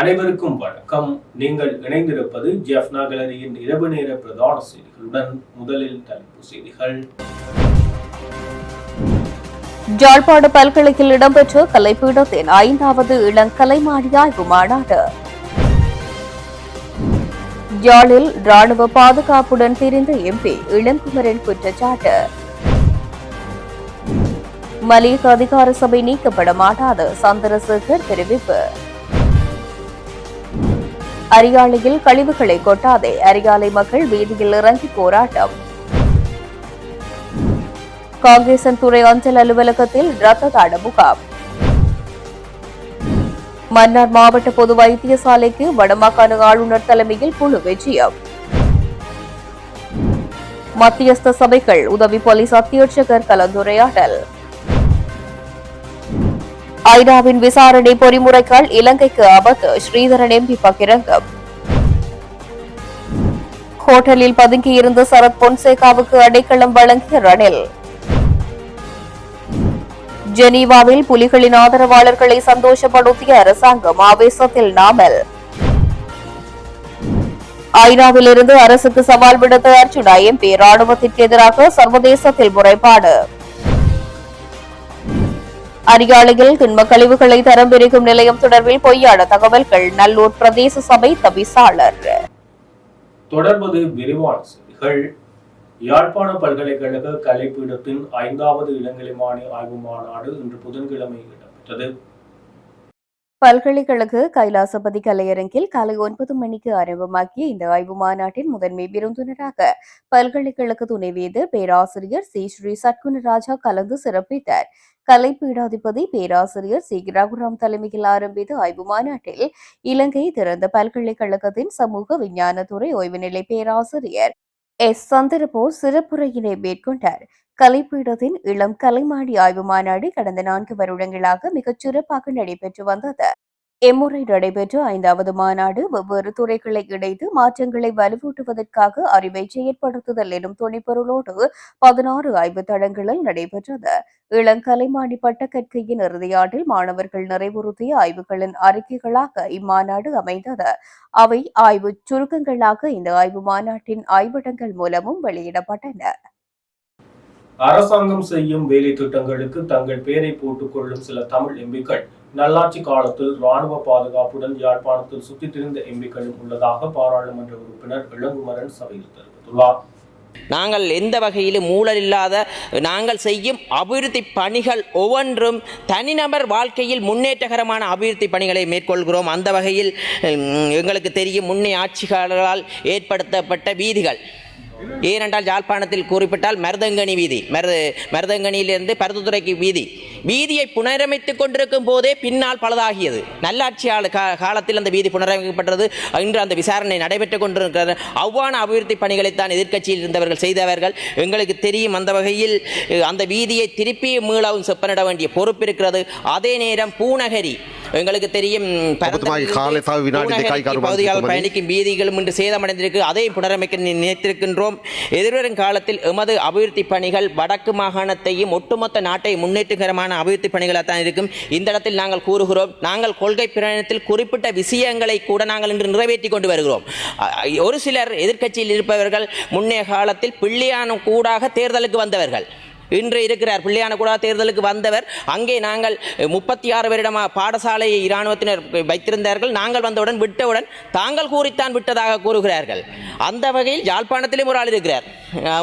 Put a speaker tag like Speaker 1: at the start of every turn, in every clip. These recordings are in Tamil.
Speaker 1: அனைவருக்கும் வணக்கம். நீங்கள் இணைந்திருப்பது ஜெஃப்னா கலரியின் இரவு நேர பிரதான செய்திகளுடன் முதலில் தலைப்பு செய்திகள்.
Speaker 2: ஜாழ்ப்பாண பல்கலையில் இடம்பெற்ற கலைப்பீடத்தின் ஐந்தாவது இளங்கலைமாடி ஆய்வு மாநாடு யாழில் ராணுவ பாதுகாப்புடன் பிரிந்த எம்பி இளங்குமரன் குற்றச்சாட்டு. மலிக அதிகார சபை நீக்கப்பட மாட்டாது சந்திரசேகர் தெரிவிப்பு. அரியாலையில் கழிவுகளை கொட்டாதே. அரியாலை மக்கள் வீதியில் இறங்கி போராட்டம். காங்கேசன் துறை அஞ்சல் அலுவலகத்தில் ரத்த தாட முகாம். மன்னார் மாவட்ட பொது வைத்தியசாலைக்கு வடமாகாண ஆளுநர் தலைமையில் குழு விஜயம். மத்தியஸ்த சபைகள் உதவி போலீஸ் அத்தியட்சகர் கலந்துரையாடல். ஐநாவின் விசாரணை பொறிமுறைகள் இலங்கைக்கு ஆபத்து. ஸ்ரீதரன் எம்பி பகிரங்கம். ஹோட்டலில் பதுங்கியிருந்த சரத் பொன்சேகாவுக்கு அடைக்கலம் வழங்கிய ரணில். ஜெனீவாவில் புலிகளின் ஆதரவாளர்களை சந்தோஷப்படுத்திய அரசாங்கம் ஆவேசத்தில் நாமல். ஐநாவிலிருந்து அரசுக்கு சவால் விடுத்த அர்ஜுனா எம்பி ராணுவத்திற்கு எதிராக சர்வதேசத்தில் முறைப்பாடு. அரியாலையில் திண்ம கழிவுகளை தரம் பிரிக்கும் நிலையம் தொடர்பில் பொய்யான தகவல்கள். நல்லூர் பிரதேச சபை தவிசாளர்
Speaker 1: தொடர்வது விரிவான செய்திகள். யாழ்ப்பாண பல்கலைக்கழக கலைப்பீடத்தின் ஐந்தாவது இளங்கலை மாணி ஆய்வு மாநாடு இன்று புதன்கிழமை இடம்பெற்றது.
Speaker 2: பல்கலைக்கழக கைலாசபதி கலையரங்கில் காலை ஒன்பது மணிக்கு ஆரம்பமாகிய இந்த ஆய்வு மாநாட்டின் முதன்மை விருந்தினராக பல்கலைக்கழக துணைவேந்தர் பேராசிரியர் சி. ஸ்ரீ. சட்குணராஜா கலந்து சிறப்பித்தார். கலை பீடாதிபதி பேராசிரியர் சி. ரகுராம் தலைமையில் ஆரம்பித்த ஆய்வு மாநாட்டில் இலங்கை திறந்த பல்கலைக்கழகத்தின் சமூக விஞ்ஞானத்துறை ஓய்வுநிலை பேராசிரியர் எஸ். சந்திரபோஸ் சிறப்புரையினை மேற்கொண்டார். கலைப்பீடத்தின் இளம் கலைமாடி ஆய்வு மாநாடு கடந்த நான்கு வருடங்களாக மிகச் சிறப்பாக நடைபெற்று வந்தது. எம்முறை நடைபெற்ற ஐந்தாவது மாநாடு வெவ்வேறு துறைகளை இணைத்து மாற்றங்களை வலுவூட்டுவதற்காக அறிவை செயற்படுத்துதல் எனும் துணைப்பொருளோடு பதினாறு ஆய்வு தளங்களில் நடைபெற்றது. இளங்கலைமாடி பட்டக்கற்கையின் இறுதியாண்டில் மாணவர்கள் நிறைவுறுத்திய ஆய்வுகளின் அறிக்கைகளாக இம்மாநாடு அமைந்தது. அவை ஆய்வு சுருக்கங்களாக இந்த ஆய்வு மாநாட்டின் ஆய்விடங்கள் மூலமும் வெளியிடப்பட்டன.
Speaker 1: அரசாங்கம் செய்யும் வேலை திட்டங்களுக்கு தங்கள் பெயரை போட்டுக் கொள்ளும் சில தமிழ் எம்பிக்கள். நல்லாட்சி காலத்தில் ராணுவ பாதுகாப்புடன் யாழ்ப்பாணத்தில் சுற்றித் திரிந்த எம்பிக்களும் உள்ளதாக பாராளுமன்ற உறுப்பினர் இளங்குமரன் சபையில் தெரிவித்துள்ளார்.
Speaker 3: நாங்கள் எந்த வகையிலும் ஊழல் இல்லாத நாங்கள் செய்யும் அபிவிருத்தி பணிகள் ஒவ்வொன்றும் தனிநபர் வாழ்க்கையில் முன்னேற்றகரமான அபிவிருத்தி பணிகளை மேற்கொள்கிறோம். அந்த வகையில் எங்களுக்கு தெரியும் முன்னே ஆட்சியாளர்களால் ஏற்படுத்தப்பட்ட வீதிகள். ஏனென்றால் யாழ்ப்பாணத்தில் குறிப்பிட்டால் மருதங்கனி வீதி. மருத மருதங்கனியிலிருந்து பருத்துத்துறைக்கு வீதி. வீதியை புனரமைத்துக் கொண்டிருக்கும் போதே பின்னால் பலதாகியது. நல்லாட்சியாளர் கா காலத்தில் அந்த வீதி புனரமைக்கப்பட்டது. இன்று அந்த விசாரணை நடைபெற்றுக் கொண்டிருக்கிறது. அவ்வான அபிவிருத்தி பணிகளைத்தான் எதிர்க்கட்சியில் இருந்தவர்கள் செய்தவர்கள். எங்களுக்கு தெரியும் அந்த வகையில் அந்த வீதியை திருப்பி மீளவும் செப்பனிட வேண்டிய பொறுப்பு இருக்கிறது. அதே நேரம் பூநகரி எங்களுக்கு தெரியும் பகுதியால் பயணிக்கும் வீதிகளும் இன்று சேதமடைந்திருக்கு. அதை புனரமைக்க நினைத்திருக்கின்றோம். எதிர்வரும் காலத்தில் எமது அபிவிருத்தி பணிகள் வடக்கு மாகாணத்தையும் ஒட்டுமொத்த நாட்டை முன்னேற்றுகரமான அபிவிருத்தி பணிகளாக தான் இருக்கும். இந்த இடத்தில் நாங்கள் கூறுகிறோம் நாங்கள் கொள்கை பிரயாணத்தில் குறிப்பிட்ட விஷயங்களை கூட நாங்கள் இன்று நிறைவேற்றி கொண்டு வருகிறோம். ஒரு சிலர் எதிர்க்கட்சியில் இருப்பவர்கள் முன்னே காலத்தில் பிள்ளையான கூடாக தேர்தலுக்கு வந்தவர்கள். இன்று இருக்கிறார். பிள்ளையான கூட தேர்தலுக்கு வந்தவர். அங்கே நாங்கள் முப்பத்தி ஆறு வருடமா பாடசாலையை இராணுவத்தினர் வைத்திருந்தார்கள். நாங்கள் வந்தவுடன் விட்டவுடன் தாங்கள் கூறித்தான் விட்டதாக கூறுகிறார்கள். அந்த வகையில் யாழ்ப்பாணத்திலும் ஒரு ஆள் இருக்கிறார்.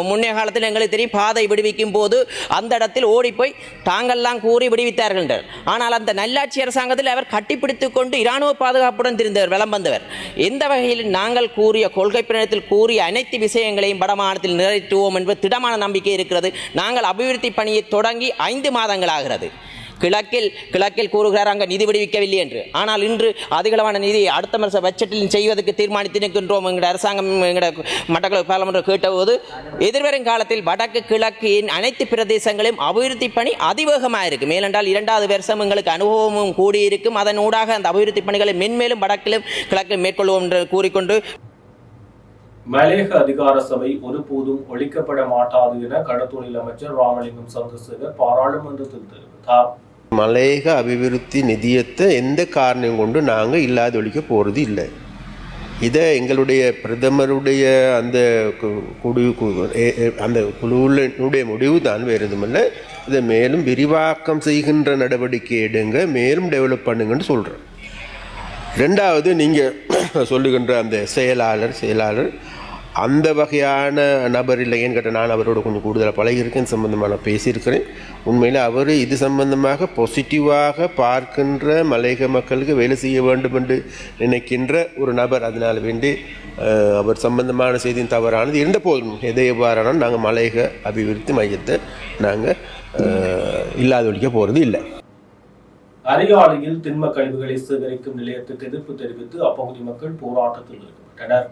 Speaker 3: முன்னே காலத்தில் எங்களுக்கு தெரியும் பாதை விடுவிக்கும் போது அந்த இடத்தில் ஓடிப்போய் தாங்கள்லாம் கூறி விடுவித்தார்கள் என்றார். ஆனால் அந்த நல்லாட்சி அரசாங்கத்தில் அவர் கட்டிப்பிடித்துக் கொண்டு இராணுவ பாதுகாப்புடன் திருந்தவர் வலம் வந்தவர். எந்த வகையில் நாங்கள் கூறிய கொள்கை பிரணத்தில் கூறிய அனைத்து விஷயங்களையும் வடமாநிலத்தில் நிறைவேற்றுவோம் என்பது திடமான நம்பிக்கை இருக்கிறது. நாங்கள் அபிவிருத்தி பணியை தொடங்கி ஐந்து மாதங்களாகிறது. கிழக்கில் கிழக்கில் கூறுகிறார் அங்கே நிதி விடுவிக்கவில்லை என்று. ஆனால் இன்று அதிகளவான நிதி அடுத்த வருஷ பட்ஜெட்டில் செய்வதற்கு தீர்மானித்திருக்கின்றோம் எங்கள் அரசாங்கம் எங்களோட மட்டக்களப்பு பாராளுமன்றம் கேட்டபோது எதிர்வரும் காலத்தில் வடக்கு கிழக்கின் அனைத்து பிரதேசங்களையும் அபிவிருத்தி பணி அதிவேகமாக இருக்கும் மேலென்றால் இரண்டாவது வருஷம் எங்களுக்கு அனுபவமும் கூடியிருக்கும். அதன் ஊடாக அந்த அபிவிருத்தி பணிகளை மென்மேலும் வடக்கிலும் கிழக்கிலும் மேற்கொள்வோம் என்று கூறிக்கொண்டு
Speaker 1: மலேக அதிகார சபை ஒருபோதும் ஒழிக்கப்பட மாட்டாது என கடத்தொழில் அமைச்சர் ராமலிங்கம் சந்திரசேகர் பாராளுமன்றத்தில் தெரிவித்தார்.
Speaker 4: மலையக அபிவிருத்தி நிதியத்தை எந்த காரணம் கொண்டு நாங்கள் இல்லாத ஒழிக்க போகிறது இல்லை. இதை எங்களுடைய பிரதமருடைய அந்த கு- குழு அந்த குழுவினுடைய முடிவு தான் வேறு எதுவுமில்லை இதை மேலும் விரிவாக்கம் செய்கின்ற நடவடிக்கை எடுங்க மேலும் டெவலப் பண்ணுங்கன்னு சொல்கிறேன் ரெண்டாவது நீங்கள் சொல்லுகின்ற அந்த செயலாளர் செயலாளர் அந்த வகையான நபர் இல்லைன்னு கேட்ட நான் அவரோட கொஞ்சம் கூடுதலாக பழகியிருக்கேன் சம்பந்தமாக பேசியிருக்கிறேன். உண்மையில் அவர் இது சம்பந்தமாக பாசிட்டிவாக பார்க்கின்ற மலையக மக்களுக்கு வேலை செய்ய வேண்டும் என்று நினைக்கின்ற ஒரு நபர். அதனால் வேண்டி அவர் சம்பந்தமான செய்தியும் தவறானது இருந்த போதும் எதை எவ்வாறானாலும் நாங்கள் மலையக அபிவிருத்தி மையத்தை நாங்கள் இல்லாதொழிக்க போகிறது இல்லை.
Speaker 1: அரியாலையில் திண்ம கழிவுகளை சேகரிக்கும் நிலையத்துக்கு எதிர்ப்பு தெரிவித்து அப்பகுதி மக்கள் போராட்டத்தில் ஈடுபட்டனர்.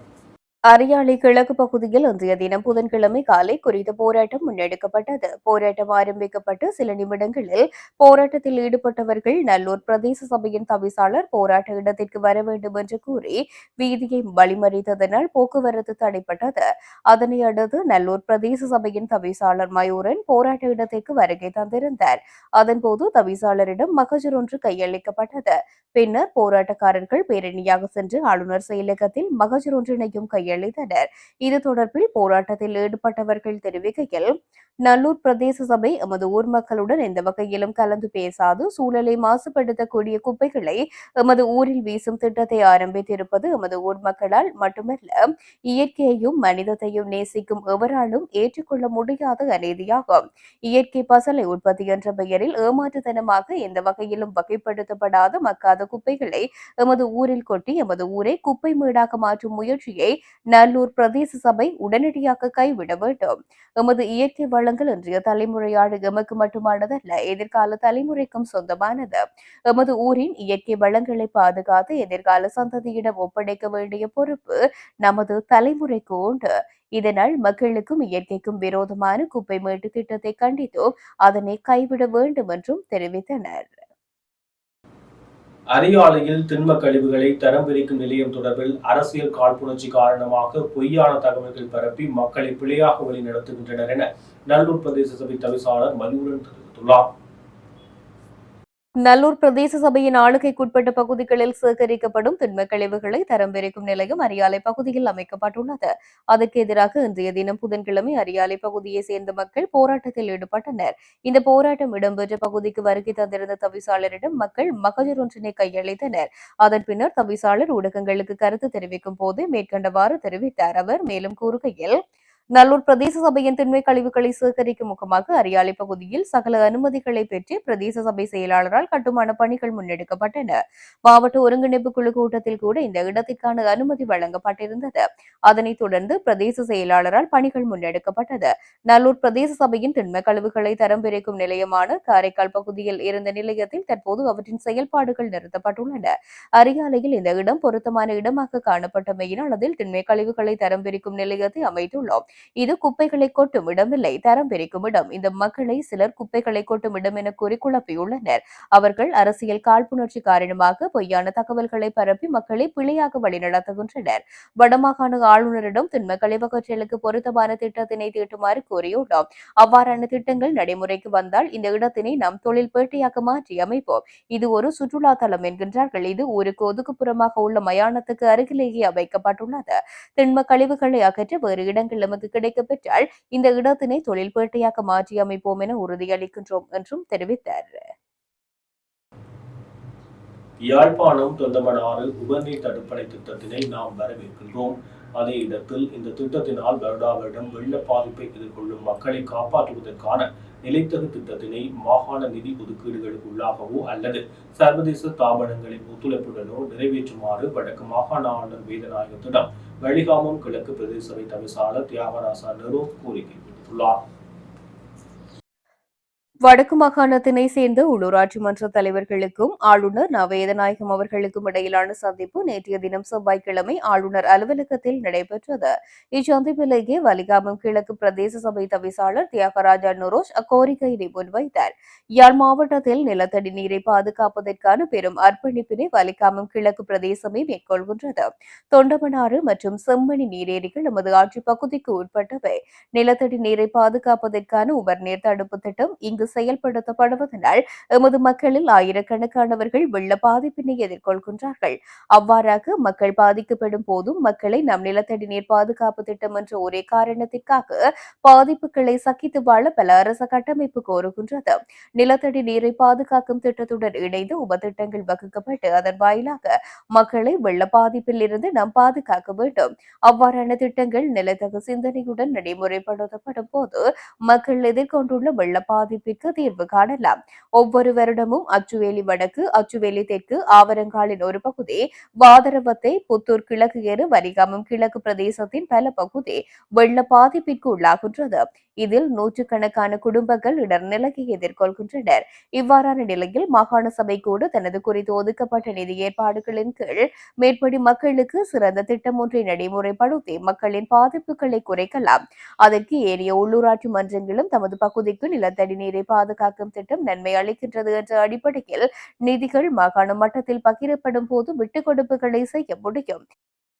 Speaker 2: அரியாலை கிழக்கு பகுதியில் இன்றைய தினம் புதன்கிழமை காலை குறித்த போராட்டம் முன்னெடுக்கப்பட்டது. போராட்டம் ஆரம்பிக்கப்பட்டு சில நிமிடங்களில் போராட்டத்தில் ஈடுபட்டவர்கள் நல்லூர் பிரதேச சபையின் தவிசாளர் போராட்ட இடத்திற்கு வர வேண்டும் என்று கூறி வீதியை வழிமறித்ததனால் போக்குவரத்து தடைப்பட்டது. அதனை அடுத்து நல்லூர் பிரதேச சபையின் தவிசாளர் மயூரன் போராட்ட இடத்திற்கு வருகை தந்திருந்தார். அதன்போது தவிசாளரிடம் மகஜர் ஒன்று கையளிக்கப்பட்டது. பின்னர் போராட்டக்காரர்கள் பேரணியாக சென்று ஆளுநர் செயலகத்தில் மகஜர் ஒன்றினையும் அளித்தனர் இது தொடர்பில் போராட்டத்தில் ஈடுபட்டவர்கள் தெரிவிக்கையில் நல்லூர் பிரதேச சபை எமது ஊர் மக்களுடன் எந்த வகையிலும் கலந்து பேசாது சூழலை மாசுபடுத்தக்கூடிய குப்பைகளை எமது ஊரில் வீசும் திட்டத்தை ஆரம்பித்திருப்பது எமது ஊர் மக்களால் மட்டுமல்ல இயற்கையையும் மனிதத்தையும் நேசிக்கும் எவராலும் ஏற்றுக்கொள்ள முடியாத அநீதியாகும். இயற்கை பசலை உற்பத்தி என்ற பெயரில் ஏமாற்றுத்தனமாக எந்த வகையிலும் வகைப்படுத்தப்படாத மக்காத குப்பைகளை எமது ஊரில் கொட்டி எமது ஊரை குப்பை மேடாக மாற்றும் முயற்சியை நல்லூர் பிரதேச சபை உடனடியாக கைவிட வேண்டும். எமது இயற்கை வளங்கள் இன்றைய தலைமுறையாடு எமக்கு மட்டுமானதல்ல எதிர்கால தலைமுறைக்கும் சொந்தமானது. எமது ஊரின் இயற்கை வளங்களை பாதுகாத்து எதிர்கால சந்ததியிடம் ஒப்படைக்க வேண்டிய பொறுப்பு நமது தலைமுறைக்கு உண்டு. இதனால் மக்களுக்கும் இயற்கைக்கும் விரோதமான குப்பை மேட்டு திட்டத்தை கண்டித்து அதனை கைவிட வேண்டும் என்றும் தெரிவித்தனர்.
Speaker 1: அரியாலையில் திண்ம கழிவுகளை தரம் பிரிக்கும் நிலையம் தொடர்பில் அரசியல் காழ்ப்புணர்ச்சி காரணமாக பொய்யான தகவல்கள் பரப்பி மக்களை பிழையாக வழி நடத்துகின்றனர் என நல்லூர் பிரதேச சபை தவிசாளர் மதியுடன் தெரிவித்துள்ளார்.
Speaker 2: நல்லூர் பிரதேச சபையின் ஆளுகைக்குட்பட்ட பகுதிகளில் சேகரிக்கப்படும் திண்ம கழிவுகளை தரம் பிரிக்கும் நிலையம் அரியாலை பகுதியில் அமைக்கப்பட்டுள்ளது. அதற்கு எதிராக இன்றைய தினம் புதன்கிழமை அரியாலை பகுதியை சேர்ந்த மக்கள் போராட்டத்தில் ஈடுபட்டனர். இந்த போராட்டம் இடம்பெற்ற பகுதிக்கு வருகை தந்திருந்த தவிசாளரிடம் மக்கள் மகஜர் ஒன்றினை கையளித்தனர். அதன் பின்னர் தவிசாளர் ஊடகங்களுக்கு கருத்து தெரிவிக்கும் போது மேற்கண்டவாறு தெரிவித்தார். அவர் மேலும் கூறுகையில் நல்லூர் பிரதேச சபையின் திண்மை கழிவுகளை சேகரிக்கும் முகமாக அரியாலை பகுதியில் சகல அனுமதிகளை பெற்று பிரதேச சபை செயலாளரால் கட்டுமான பணிகள் முன்னெடுக்கப்பட்டன. மாவட்ட ஒருங்கிணைப்பு குழு கூட்டத்தில் கூட இந்த இடத்திற்கான அனுமதி வழங்கப்பட்டிருந்தது. அதனைத் தொடர்ந்து பிரதேச செயலாளரால் பணிகள் முன்னெடுக்கப்பட்டது. நல்லூர் பிரதேச சபையின் திண்மை கழிவுகளை தரம் பிரிக்கும் நிலையமான காரைக்கால் பகுதியில் இருந்த நிலையத்தில் தற்போது அவற்றின் செயல்பாடுகள் நிறுத்தப்பட்டுள்ளன. அரியாலையில் இந்த இடம் பொருத்தமான இடமாக காணப்பட்டமையினால் அதில் திண்மை கழிவுகளை தரம் பிரிக்கும் நிலையத்தை அமைத்துள்ளோம். இது குப்பைகளை கொட்டும் இடமில்லை தரம் பிரிக்கும் இடம். இந்த மக்களை சிலர் குப்பைகளை கொட்டும் இடம் என கூறி குழப்பியுள்ளனர். அவர்கள் அரசியல் காழ்ப்புணர்ச்சி காரணமாக பொய்யான தகவல்களை பரப்பி மக்களை பிழையாக வழிநடத்துகின்றனர். வடமாகாண ஆளுநரிடம் திண்ம கழிவகற்றலுக்கு பொருத்தமான திட்டத்தினை தீட்டுமாறு கூறியுள்ளோம். அவ்வாறான திட்டங்கள் நடைமுறைக்கு வந்தால் இந்த இடத்தினை நாம் தொழில் பேட்டையாக மாற்றி அமைப்போம். இது ஒரு சுற்றுலா தலம் என்கின்றார்கள். இது ஊருக்கு ஒதுக்குப்புறமாக உள்ள மயானத்துக்கு அருகிலேயே அமைக்கப்பட்டுள்ளது திண்ம கழிவுகளை அகற்ற வேறு இடங்கள் நமக்கு கிடைக்கப்பெற்றால் இந்த இடத்தினை தொழில் பேட்டையாக மாற்றி அமைப்போம் என உறுதியளிக்கின்றோம் என்றும் தெரிவித்தார்.
Speaker 1: யாழ்ப்பாணம் தொண்டமனாறு உபநீர் தடுப்பணை திட்டத்தினை நாம் வரவேற்கின்றோம். அதே இடத்தில் இந்த திட்டத்தினால் வருடா வருடம் வெள்ள பாதிப்பை எதிர்கொள்ளும் மக்களை காப்பாற்றுவதற்கான நிலைத்தகு திட்டத்தினை மாகாண நிதி ஒதுக்கீடுகளுக்கு உள்ளாகவோ அல்லது சர்வதேச தாபனங்களின் ஒத்துழைப்புடனோ நிறைவேற்றுமாறு வடக்கு மாகாண ஆளுநர் வேதநாயகத்திடம் வழிகாமம் கிழக்கு பிரதேச சபை தவிசாளர் தியாகராசா நெரு கோரிக்கை விடுத்துள்ளார்
Speaker 2: வடக்கு மாகாணத்தினை சேர்ந்த உள்ளூராட்சி மன்ற தலைவர்களுக்கும் ஆளுநர் நவேதநாயகம் அவர்களுக்கும் இடையிலான சந்திப்பு நேற்றைய தினம் செவ்வாய்க்கிழமை ஆளுநர் அலுவலகத்தில் நடைபெற்றது. இச்சந்திப்பிலேயே வலிகாமம் கிழக்கு பிரதேச சபை தவிசாளர் தியாகராஜா நுரோஷ் அக்கோரிக்கையினை முன்வைத்தார். யாழ் மாவட்டத்தில் நிலத்தடி நீரை பாதுகாப்பதற்கான பெரும் அர்ப்பணிப்பினை வலிகாமம் கிழக்கு பிரதேசமே மேற்கொள்கின்றது. தொண்டமனாறு மற்றும் செம்மணி நீரேரிகள் நமது ஆட்சி பகுதிக்கு உட்பட்டவை. நிலத்தடி நீரை பாதுகாப்பதற்கான உபர்நீர் தடுப்பு திட்டம் இங்கு அது செயல்படுத்தப்படுவதனால் எமது மக்களில் ஆயிரக்கணக்கானவர்கள் வெள்ள பாதிப்பினை எதிர்கொள்கின்றார்கள். அவ்வாறாக மக்கள் பாதிக்கப்படும் போதும் மக்களை நம் நிலத்தடி நீர் பாதுகாப்பு திட்டம் என்ற ஒரே காரணத்திற்காக பாதிப்புகளை சகித்து வாழ பல அரச கட்டமைப்பு கோருகின்றது. நிலத்தடி நீரை பாதுகாக்கும் திட்டத்துடன் இணைந்து உபதிட்டங்கள் வகுக்கப்பட்டு அதன் வாயிலாக மக்களை வெள்ள பாதிப்பில் இருந்து நாம் பாதுகாக்க வேண்டும். அவ்வாறான திட்டங்கள் நிலத்தக சிந்தனையுடன் நடைமுறைப்படுத்தப்படும் போது மக்கள் எதிர்கொண்டுள்ள வெள்ள கேள்விக்கு தீர்வு காணலாம். ஒவ்வொரு வருடமும் அச்சுவேலி வடக்கு அச்சுவேலி தெற்கு ஆவரங்காலின் ஒரு பகுதி வாதரவத்தை புத்தூர் கிழக்கு என வரிகாமம் கிழக்கு பிரதேசத்தின் பல பகுதி வெள்ள பாதிப்பிற்கு உள்ளாகின்றது. இதில் நூற்றுக்கணக்கான குடும்பங்கள் இடர்நிலையை எதிர்கொள்கின்றனர். இவ்வாறான நிலையில் மாகாண சபை கூட தனது குறித்து ஒதுக்கப்பட்ட நிதி ஏற்பாடுகளின் கீழ் மேற்படி மக்களுக்கு சிறந்த திட்டம் ஒன்றை நடைமுறைப்படுத்தி மக்களின் பாதிப்புகளை குறைக்கலாம். அதற்கு ஏனைய உள்ளூராட்சி மன்றங்களும் தமது பகுதிக்கு நிலத்தடி நீரை பாதுகாக்கும் திட்டம் நன்மை அளிக்கின்றது என்ற அடிப்படையில் நிதிகள் மாகாண மட்டத்தில் பகிரப்படும் போது விட்டுக் கொடுப்புகளை செய்ய முடியும்.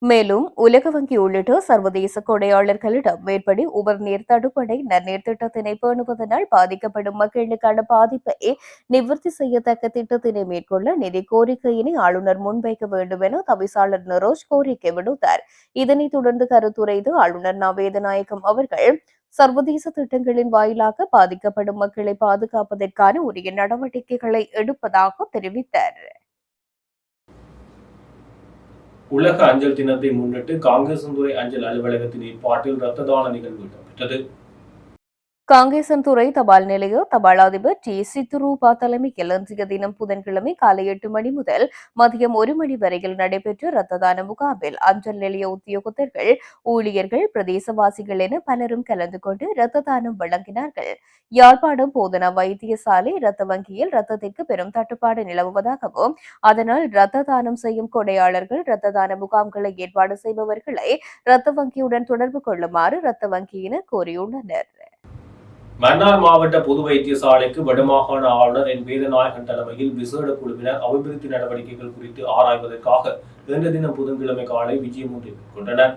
Speaker 2: மேலும் உலக வங்கி உள்ளிட்ட சர்வதேச கொடையாளர்களிடம் மேற்படி உபர்நீர் தடுப்படை நன்னீர் திட்டத்தினை பேணுவதனால் பாதிக்கப்படும் மக்களுக்கான பாதிப்பை நிவர்த்தி செய்யத்தக்க திட்டத்தினை மேற்கொள்ள நிதி கோரிக்கையினை ஆளுநர் முன்வைக்க வேண்டும் என தவிசாளர் நரோஜ் கோரிக்கை விடுத்தார். இதனைத் தொடர்ந்து கருத்துரைத்து ஆளுநர் ந வேதநாயகம் அவர்கள் சர்வதேச திட்டங்களின் வாயிலாக பாதிக்கப்படும் மக்களை பாதுகாப்பதற்கான உரிய நடவடிக்கைகளை எடுப்பதாக தெரிவித்தார்.
Speaker 1: உலக அஞ்சல் தினத்தை முன்னிட்டு காங்கேசன்துறை அஞ்சல் அலுவலகத்தின் ஏற்பாட்டில் ரத்த தான நிகழ்வு இடம்பெற்றது.
Speaker 2: காங்கேசன்துறை தபால் நிலைய தபால் அதிபர் டி சித்துரூபா தலைமையில் இன்றைய தினம் புதன்கிழமை காலை எட்டு மணி முதல் மதியம் ஒரு மணி வரையில் நடைபெற்ற இரத்த தான முகாமில் அஞ்சல் நிலைய உத்தியோகத்தர்கள் ஊழியர்கள் பிரதேசவாசிகள் என பலரும் கலந்து கொண்டு இரத்த தானம் வழங்கினார்கள். யாழ்ப்பாணம் போதனா வைத்தியசாலை இரத்த வங்கியில் இரத்தத்திற்கு பெரும் தட்டுப்பாடு நிலவுவதாகவும் அதனால் இரத்த தானம் செய்யும் கொடையாளர்கள் இரத்த தான முகாம்களை ஏற்பாடு செய்பவர்களை இரத்த வங்கியுடன் தொடர்பு கொள்ளுமாறு இரத்த வங்கியினர் கோரியுள்ளனர்.
Speaker 1: மன்னார் மாவட்ட பொது வைத்தியசாலைக்கு வடமாகாண ஆளுநர் என். வேதநாயகன் தலைமையில் விசேட குழுவினர் அபிவிருத்தி நடவடிக்கைகள் குறித்து ஆராய்வதற்காக இன்று தினம் புதன்கிழமை காலை விஜயம் ஒன்றை மேற்கொண்டனர்.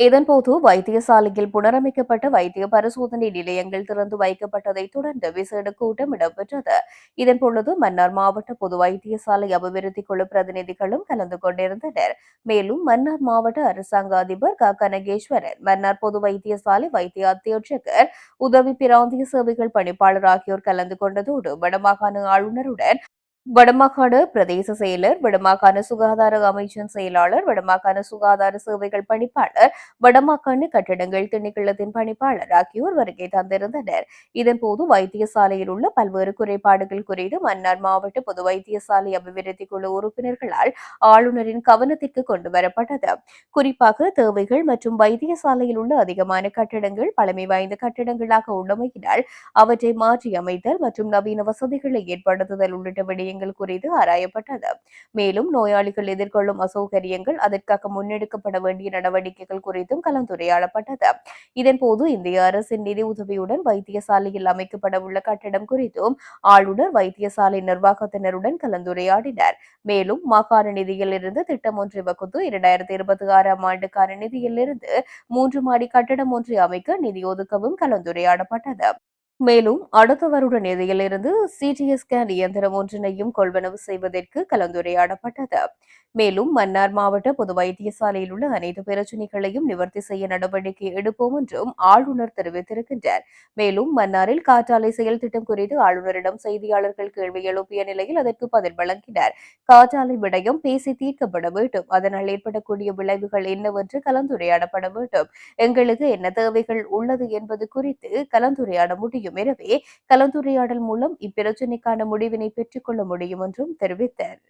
Speaker 2: இதன்போது வைத்தியசாலையில் புனரமைக்கப்பட்ட வைத்திய பரிசோதனை நிலையங்கள் திறந்து வைக்கப்பட்டதைத் தொடர்ந்து விசேட கூட்டம் இடம்பெற்றது. இதன் பொழுது மன்னார் மாவட்ட பொது வைத்தியசாலை அபிவிருத்தி குழு பிரதிநிதிகளும் கலந்து கொண்டிருந்தனர். மேலும் மன்னார் மாவட்ட அரசாங்க அதிபர் க. கனகேஸ்வரன் மன்னார் பொது வைத்தியசாலை வைத்திய அத்தியட்சகர் உதவி பிராந்திய சேவைகள் பணிப்பாளர் ஆகியோர் கலந்து கொண்டதோடு வடமாகாண ஆளுநருடன் வடமாகாண பிரதேச செயலர் வடமாகாண சுகாதார அமைச்சின் செயலாளர் வடமாகாண சுகாதார சேவைகள் பணிப்பாளர் வடமாகாண கட்டடங்கள் திணைக்களத்தின் பணிப்பாளர் ஆகியோர் வருகை தந்திருந்தனர். இதன்போது வைத்தியசாலையில் உள்ள பல்வேறு குறைபாடுகள் குறித்து மன்னார் மாவட்ட பொது வைத்தியசாலை அபிவிருத்தி குழு உறுப்பினர்களால் ஆளுநரின் கவனத்திற்கு கொண்டு வரப்பட்டது. குறிப்பாக தேவைகள் மற்றும் வைத்தியசாலையில் உள்ள அதிகமான கட்டடங்கள் பழமை வாய்ந்த கட்டடங்களாக உள்ளமையினால் அவற்றை மாற்றி அமைத்தல் மற்றும் நவீன வசதிகளை ஏற்படுத்துதல் உள்ளிட்ட விடயங்கள் குறித்து ஆராயப்பட்டது. மேலும் நோயாளிகள் எதிர்கொள்ளும் அசௌகரியங்கள் அதற்காக முன்னெடுக்கப்பட வேண்டிய நடவடிக்கைகள் குறித்தும் கலந்துரையாடப்பட்டது. இதன்போது இந்திய அரசின் நிதி உதவியுடன் வைத்தியசாலையில் அமைக்கப்பட உள்ள கட்டடம் குறித்தும் ஆளுநர் வைத்தியசாலை நிர்வாகத்தினருடன் கலந்துரையாடினார். மேலும் மாகாண நிதியிலிருந்து திட்டம் ஒன்றை வகுத்து இரண்டாயிரத்தி இருபத்தி ஆறாம் ஆண்டுக்கான நிதியிலிருந்து மூன்று மாடி கட்டடம் ஒன்றை அமைக்க நிதி ஒதுக்கவும் கலந்துரையாடப்பட்டது. மேலும் அடுத்த வருட நிதியிலிருந்து சிடிஎஸ் ஸ்கேன் இயந்திரம் ஒன்றினையும் கொள்வனவு செய்வதற்கு கலந்துரையாடப்பட்டது. மேலும் மன்னார் மாவட்ட பொது வைத்தியசாலையில் உள்ள அனைத்து பிரச்சினைகளையும் நிவர்த்தி செய்ய நடவடிக்கை எடுப்போம் என்றும் ஆளுநர் தெரிவித்திருக்கின்றார். மேலும் மன்னாரில் காற்றாலை செயல் திட்டம் குறித்து ஆளுநரிடம் செய்தியாளர்கள் கேள்வி எழுப்பிய நிலையில் அதற்கு பதில் வழங்கினார். காற்றாலை விடயம் பேசி தீர்க்கப்பட வேண்டும். அதனால் ஏற்படக்கூடிய விளைவுகள் என்னவென்று கலந்துரையாடப்பட வேண்டும். எங்களுக்கு என்ன தேவைகள் உள்ளது என்பது குறித்து கலந்துரையாட முடியும். முடியும். எனவே கலந்துரையாடல் மூலம் இப்பிரச்சனைக்கான முடிவினை பெற்றுக்கொள்ள முடியும் என்றும் தெரிவித்தார்.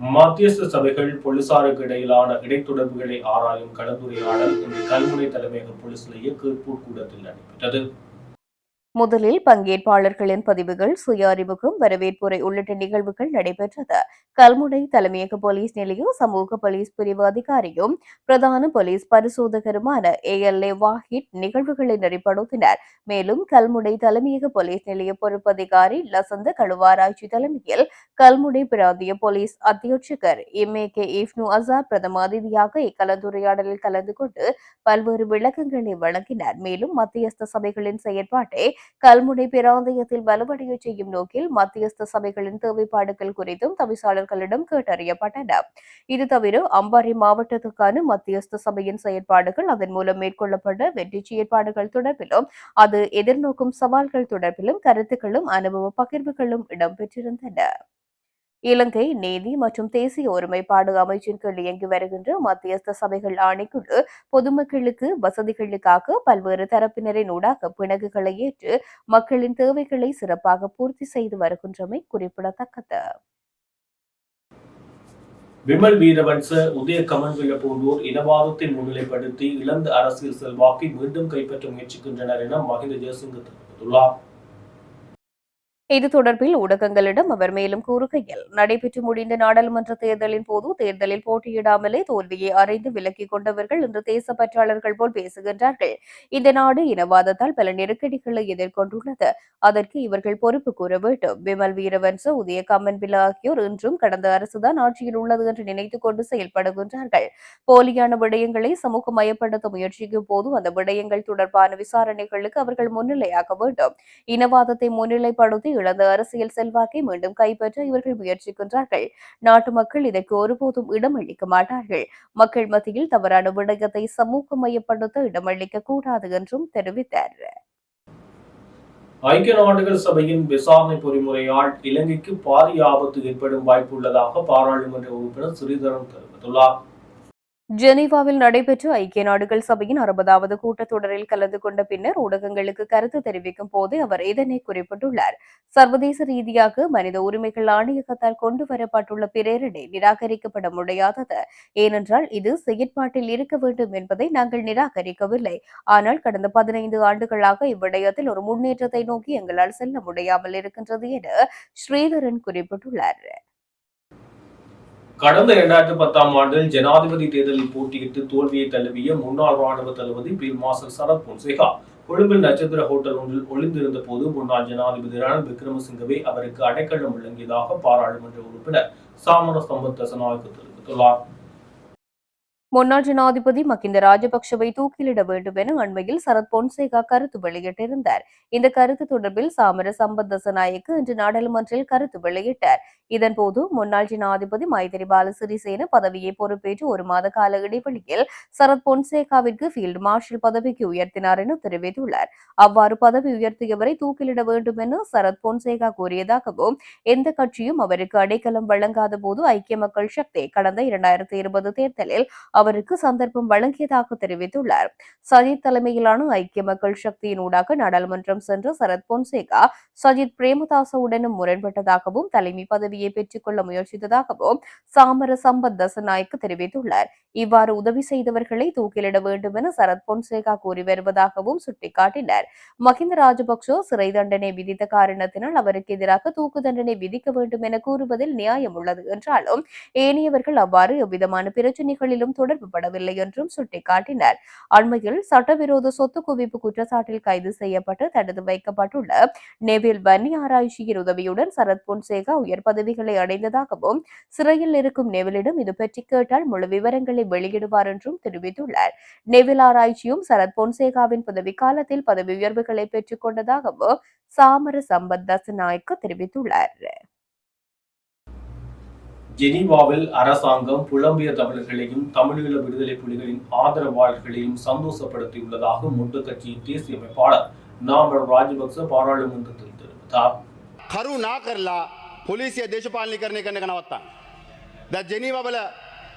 Speaker 1: மத்தியஸ்த சபைகள் போலீசாருக்கு இடையிலான இடைத்தொடர்புகளை ஆராயும் கலந்துரையாடல் இன்று கல்முனை தலைமையக போலீஸ் நிலைய கீழ்ப்பூர் கூடத்தில் நடைபெற்றது.
Speaker 2: முதலில் பங்கேற்பாளர்களின் பதிவுகள் சுய அறிமுகம் வரவேற்புரை உள்ளிட்ட நிகழ்வுகள் நடைபெற்றது. கல்முனை தலைமையக போலீஸ் நிலையம் சமூக போலீஸ் பிரிவு அதிகாரியும் பிரதான போலீஸ் பரிசோதகருமான ஏ எல் ஏ வாஹிட் நிகழ்வுகளை நெறிப்படுத்தினர் மேலும் கல்முனை தலைமையக போலீஸ் நிலைய பொறுப்பதிகாரி லசந்த கழுவாராய்ச்சி தலைமையில் கல்முனை பிராந்திய போலீஸ் அத்தியட்சகர் M A K Ifnu Azhar பிரதம அதிதியாக இக்கலந்துரையாடலில் கலந்து கொண்டு பல்வேறு விளக்கங்களை வழங்கினார். மேலும் மத்தியஸ்த சபைகளின் செயற்பாட்டை கல்முனை பிராந்தியத்தில் வலுவடைய செய்யும் நோக்கில் மத்தியஸ்த சபைகளின் தேவைப்பாடுகள் குறித்தும் தவிசாளர்களிடம் கேட்டறியப்பட்டன. இது தவிர அம்பாறை மாவட்டத்துக்கான மத்தியஸ்த சபையின் செயற்பாடுகள் அதன் மூலம் மேற்கொள்ளப்பட்ட வெற்றி செயற்பாடுகள் தொடர்பிலும் அது எதிர்நோக்கும் சவால்கள் தொடர்பிலும் கருத்துக்களும் அனுபவ பகிர்வுகளும் இடம்பெற்றிருந்தன. இலங்கை நீதி மற்றும் தேசிய ஒருமைப்பாடு அமைச்சின் கீழ் இயங்கி வருகின்ற மத்தியஸ்த சபைகள் ஆணைக்குழு பொதுமக்களுக்கு வசதிகளுக்காக பல்வேறு தரப்பினரின் ஊடாக பிணக்குகளை ஏற்று மக்களின் தேவைகளை சிறப்பாக பூர்த்தி செய்து வருகின்றமை குறிப்பிடத்தக்கது.
Speaker 1: விமல் வீரவன்ச உதய கமன்வில போன்றோர் இனவாதத்தை முன்னிலைப்படுத்தி இழந்த அரசியல் செல்வாக்கை மீண்டும் கைப்பற்ற முயற்சிக்கின்றனர் என மஹிந்த ஜெயசிங்க தெரிவித்துள்ளார்.
Speaker 2: இது தொடர்பில் ஊடகங்களிடம் அவர் மேலும் கூறுகையில் நடைபெற்று முடிந்த நாடாளுமன்ற தேர்தலின் போது தேர்தலில் போட்டியிடாமலே தோல்வியை அறிந்து விலக்கிக் கொண்டவர்கள் இன்று தேசப்பற்றாளர்கள் போல் பேசுகின்றார்கள். இந்த நாடு இனவாதத்தால் பல நெருக்கடிகளை எதிர்கொண்டுள்ளது. அதற்கு இவர்கள் பொறுப்பு கூற வேண்டும். விமல் வீரவன்ச உதய கம்மன்பில ஆகியோர் இன்றும் கடந்த அரசுதான் ஆட்சியில் உள்ளது என்று நினைத்துக் கொண்டு செயல்படுகின்றார்கள். போலியான விடயங்களை சமூகமயப்படுத்த முயற்சிக்கும் போது அந்த விடயங்கள் தொடர்பான விசாரணைகளுக்கு அவர்கள் முன்னிலையாக வேண்டும். இனவாதத்தை முன்னிலைப்படுத்தி இழந்த அரசியல் செல்வாக்கை மீண்டும் கைப்பற்ற இவர்கள் முயற்சிக்கின்றார்கள். நாட்டு மக்கள் இதற்கு ஒருபோதும் இடமளிக்க மாட்டார்கள். மக்கள் மத்தியில் தவறான விடயத்தை சமூகமயப்படுத்த இடமளிக்க கூடாது என்றும் தெரிவித்தார்.
Speaker 1: ஐக்கிய நாடுகள் சபையின் விசாரணை பொறிமுறையால் இலங்கைக்கு பாரிய ஆபத்து ஏற்படும் வாய்ப்பு உள்ளதாக பாராளுமன்ற உறுப்பினர் ஸ்ரீதரன் தெரிவித்துள்ளார்.
Speaker 2: ஜெனீவாவில் நடைபெற்ற ஐக்கிய நாடுகள் சபையின் அறுபதாவது கூட்டத்தொடரில் கலந்து கொண்ட பின்னர் ஊடகங்களுக்கு கருத்து தெரிவிக்கும் போது அவர் இதனை குறிப்பிட்டுள்ளார். சர்வதேச ரீதியாக மனித உரிமைகள் ஆணையகத்தால் கொண்டு வரப்பட்டுள்ள பிரேரணை நிராகரிக்கப்பட முடியாதது. ஏனென்றால் இது செயற்பாட்டில் இருக்க வேண்டும் என்பதை நாங்கள் நிராகரிக்கவில்லை. ஆனால் கடந்த பதினைந்து ஆண்டுகளாக இவ்விடயத்தில் ஒரு முன்னேற்றத்தை நோக்கி எங்களால் செல்ல முடியாமல் இருக்கின்றது என ஸ்ரீதரன் குறிப்பிட்டுள்ளார்.
Speaker 1: கடந்த இரண்டாயிரத்தி பத்தாம் ஆண்டில் ஜனாதிபதி தேர்தலில் போட்டியிட்டு தோல்வியை தழுவிய முன்னாள் ராணுவ தளபதி பீல் மாஸ்டர் சரத் பொன்சேகா. கொழும்பில் நட்சத்திர ஹோட்டல் ஒன்றில் ஒளிந்திருந்த போது முன்னாள் ஜனாதிபதி ரணில் விக்ரமசிங்கவே அவருக்கு அடைக்கலம் வழங்கியதாக பாராளுமன்ற உறுப்பினர் சாமர சம்பத் தசநாயக்கு தெரிவித்துள்ளார்.
Speaker 2: முன்னாள் ஜனாதிபதி மகிந்த ராஜபக்ஷவை தூக்கிலிட வேண்டும் என அண்மையில் சரத் பொன்சேகா கருத்து வெளியிட்டிருந்தார். இந்த கருத்து தொடர்பில் சாமர சம்பத் தசநாயக்கு இன்று நாடாளுமன்றில் கருத்து வெளியிட்டார். இதன்போது முன்னாள் ஜனாதிபதி மைத்திரிபால சிறிசேன பதவியை பொறுப்பேற்று ஒரு மாத கால இடைவெளியில் சரத் பொன்சேகாவிற்கு ஃபீல்டு மார்ஷல் பதவிக்கு உயர்த்தினார் என தெரிவித்துள்ளார். அவ்வாறு பதவி உயர்த்தியவரை தூக்கிலிட வேண்டும் என சரத் பொன்சேகா கூறியதாகவும் எந்த கட்சியும் அவருக்கு அடைக்கலம் வழங்காத போது ஐக்கிய மக்கள் சக்தி கடந்த இரண்டாயிரத்தி இருபது தேர்தலில் அவருக்கு சந்தர்ப்பம் வழங்கியதாக தெரிவித்துள்ளார். சஜித் தலைமையிலான ஐக்கிய மக்கள் சக்தியின் ஊடாக நாடாளுமன்றம் சென்ற சரத் பொன்சேகா சஜித் பிரேமதாசவுடனும் முரண்பட்டதாகவும் தலைமை பதவியை பெற்றுக்கொள்ள முயற்சித்ததாகவும் சாமர சம்பத் தசநாயக்கு தெரிவித்துள்ளார். இவ்வாறு உதவி செய்தவர்களை தூக்கிலிட வேண்டும் என சரத் பொன்சேகா கூறி வருவதாகவும் சுட்டிக்காட்டினர். மஹிந்த ராஜபக்சோ சிறை தண்டனை விதித்த காரணத்தினால் அவருக்கு எதிராக தூக்கு தண்டனை விதிக்க வேண்டும் என கூறுவதில் நியாயம் உள்ளது என்றாலும் ஏனையவர்கள் அவ்வாறு எவ்விதமான பிரச்சினைகளிலும் தொடர்பு படவில்லை என்றும் சுட்டிக்காட்டினர். அண்மையில் சட்டவிரோத சொத்து குவிப்பு குற்றச்சாட்டில் கைது செய்யப்பட்டு தடுத்து வைக்கப்பட்டுள்ள நெவில் பன்னி ஆராய்ச்சியின் உதவியுடன் சரத் பொன்சேகா உயர் பதவிகளை அடைந்ததாகவும் சிறையில் இருக்கும் நெவிலிடம் இது பற்றி கேட்டால் முழு விவரங்களை அறிக்கையினை வெளியிடுவார் என்றும் தெரிவித்துள்ளார். நெவில் ஆராய்ச்சியும் சரத் பொன்சேகாவின் பதவிக்காலத்தில் பதவி உயர்வுகளை பெற்றுக் கொண்டதாகவும் சாமர சம்பத் தசநாயக்க தெரிவித்துள்ளார்.
Speaker 1: ஜெனீவாவில் அரசாங்கம் புலம்பிய தமிழர்களையும் தமிழீழ விடுதலை புலிகளின் ஆதரவாளர்களையும் சந்தோஷப்படுத்தியுள்ளதாக முட்டு கட்சியின் தேசிய அமைப்பாளர் நாமல் ராஜபக்ச பாராளுமன்றத்தில் தெரிவித்தார்.
Speaker 5: ಕರು ನಾ ಕರ್ಲ ಪೊಲೀಸಿಯ ದೇಶಪಾಲನೆ ಕರ್ನೆ ಕನ್ನೆ ಕನವತ್ತ ದ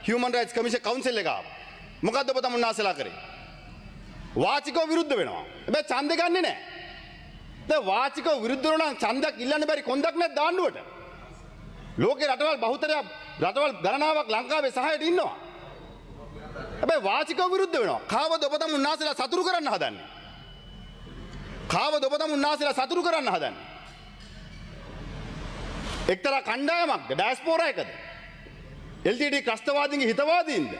Speaker 5: හියමන් රයිස් කමිෂ කවන්සල් එක මොකක්ද ඔබ තම උන්නාසලා කරේ. වාචිකෝ විරුද්ධ වෙනවා. එබැ චන්ද ගන්න නෑ. ද වාචික විරුද්ධරන චන්දක් ඉල්ලන්න බැරි කොන්දක් නැ දාණ්ඩුවට. ලෝක රටවල් බහුතරයක් රටවල් ගණනාවක් ලංකාවේ සහයට ඉන්නවා. හැබැයි වාචිකව විරුද්ධ වෙනවා. කාවද ඔබ තම උන්නාසලා සතුරු කරන්න හදන්නේ. කාව දොපතම උන්නාසලා සතුරු කරන්න හදන්න. එක්තර කණ්ඩායමක්ද ඩෑස්පෝර එකද. එල්ටඩ ක්‍රස්තවාදගේ හිතවාදීන්ද.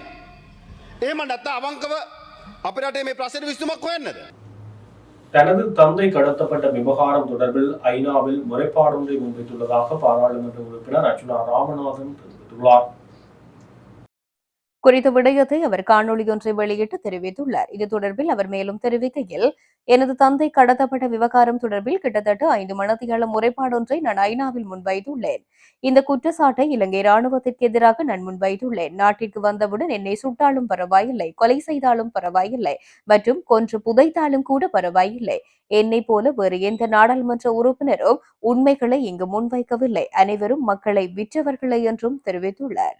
Speaker 5: ඒම නැත්ත අවංකව අපිට මේ ප්‍රසට විස්තුමක් හොයන්නද.
Speaker 1: தனது தந்தை கடத்தப்பட்ட விவகாரம் தொடர்பில் ஐநாவில் முறைப்பாடொன்றை முன்வைத்துள்ளதாக பாராளுமன்ற உறுப்பினர் அர்ச்சுனா ராமநாதன் தெரிவித்துள்ளார்
Speaker 2: குறித்த விடயத்தை அவர் காணொலி ஒன்றை வெளியிட்டு தெரிவித்துள்ளார். இது தொடர்பில் அவர் மேலும் தெரிவிக்கையில் எனது தந்தை கடத்தப்பட்ட விவகாரம் தொடர்பில் கிட்டத்தட்ட ஐந்து மனதிகள முறைப்பாடொன்றை நான் ஐநாவில் முன்வைத்துள்ளேன். இந்த குற்றச்சாட்டை இலங்கை ராணுவத்திற்கு எதிராக நான் முன்வைத்துள்ளேன். நாட்டிற்கு வந்தவுடன் என்னை சுட்டாலும் பரவாயில்லை கொலை செய்தாலும் பரவாயில்லை மற்றும் கொன்று புதைத்தாலும் கூட பரவாயில்லை. என்னை போல வேறு எந்த நாடாளுமன்ற உறுப்பினரும் உண்மைகளை இங்கு முன்வைக்கவில்லை. அனைவரும் மக்களை விற்றவர்களை என்றும் தெரிவித்துள்ளார்.